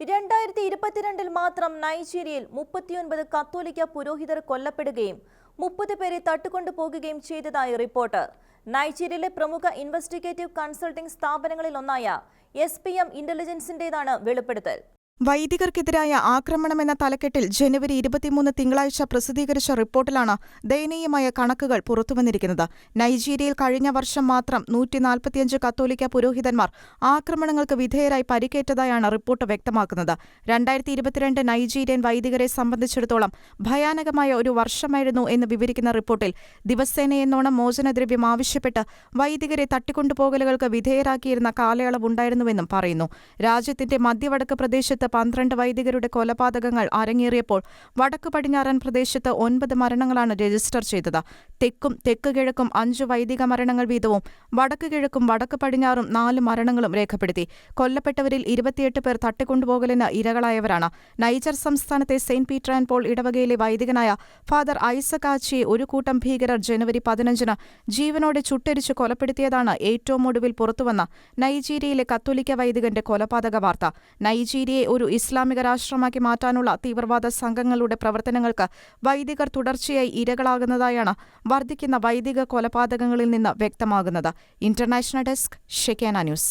രണ്ടായിരത്തി ഇരുപത്തിരണ്ടിൽ മാത്രം നൈജീരിയയിൽ മുപ്പത്തിയൊൻപത് കത്തോലിക്ക പുരോഹിതർ കൊല്ലപ്പെടുകയും മുപ്പത് പേരെ തട്ടിക്കൊണ്ടു പോകുകയും ചെയ്തതായി റിപ്പോർട്ട്. നൈജീരിയയിലെ പ്രമുഖ ഇൻവെസ്റ്റിഗേറ്റീവ് കൺസൾട്ടിംഗ് സ്ഥാപനങ്ങളിൽ ഒന്നായ എസ് പി എം ഇന്റലിജൻസിന്റേതാണ് വെളിപ്പെടുത്തൽ. വൈദികർക്കെതിരായ ആക്രമണമെന്ന തലക്കെട്ടിൽ ജനുവരി ഇരുപത്തിമൂന്ന് തിങ്കളാഴ്ച പ്രസിദ്ധീകരിച്ച റിപ്പോർട്ടിലാണ് ദയനീയമായ കണക്കുകൾ പുറത്തുവന്നിരിക്കുന്നത്. നൈജീരിയയിൽ കഴിഞ്ഞ വർഷം മാത്രം നൂറ്റി നാൽപ്പത്തിയഞ്ച് കത്തോലിക്ക പുരോഹിതന്മാർ ആക്രമണങ്ങൾക്ക് വിധേയരായി പരിക്കേറ്റതായാണ് റിപ്പോർട്ട് വ്യക്തമാക്കുന്നത്. രണ്ടായിരത്തി ഇരുപത്തിരണ്ട് നൈജീരിയൻ വൈദികരെ സംബന്ധിച്ചിടത്തോളം ഭയാനകമായ ഒരു വർഷമായിരുന്നു എന്ന് വിവരിക്കുന്ന റിപ്പോർട്ടിൽ ദിവസേനയെന്നോണം മോചനദ്രവ്യം ആവശ്യപ്പെട്ട് വൈദികരെ തട്ടിക്കൊണ്ടുപോകലുകൾക്ക് വിധേയരാക്കിയിരുന്ന കാലയളവുണ്ടായിരുന്നുവെന്നും പറയുന്നു. രാജ്യത്തിന്റെ മധ്യവടക്ക് പ്രദേശത്ത് പന്ത്രണ്ട് വൈദികരുടെ കൊലപാതകങ്ങൾ അരങ്ങേറിയപ്പോൾ വടക്ക് പടിഞ്ഞാറൻ പ്രദേശത്ത് ഒൻപത് മരണങ്ങളാണ് രജിസ്റ്റർ ചെയ്തത്. തെക്കും തെക്ക് കിഴക്കും അഞ്ച് വൈദിക മരണങ്ങൾ വീതവും വടക്ക് കിഴക്കും വടക്ക് പടിഞ്ഞാറും നാല് മരണങ്ങളും രേഖപ്പെടുത്തി. കൊല്ലപ്പെട്ടവരിൽ ഇരുപത്തിയെട്ട് പേർ തട്ടിക്കൊണ്ടുപോകലിന് ഇരകളായവരാണ്. നൈജർ സംസ്ഥാനത്തെ സെയിന്റ് പീറ്റർ ആൻഡ് പോൾ ഇടവകയിലെ വൈദികനായ ഫാദർ ഐസക് ആച്ചിയെ ഒരു കൂട്ടം ഭീകരർ ജനുവരി പതിനഞ്ചിന് ജീവനോടെ ചുട്ടരിച്ച് കൊലപ്പെടുത്തിയതാണ് ഏറ്റവും ഒടുവിൽ പുറത്തുവന്ന നൈജീരിയയിലെ കത്തോലിക്ക വൈദികന്റെ കൊലപാതക വാർത്ത. നൈജീരിയയെ ഒരു ഇസ്ലാമിക രാഷ്ട്രമാക്കി മാറ്റാനുള്ള തീവ്രവാദ സംഘങ്ങളുടെ പ്രവർത്തനങ്ങൾക്ക് വൈദികർ തുടർച്ചയായി ഇരകളാകുന്നതായാണ് വർദ്ധിക്കുന്ന വൈദിക കൊലപാതകങ്ങളിൽ നിന്ന് വ്യക്തമാകുന്നത്. International desk Shekinah news.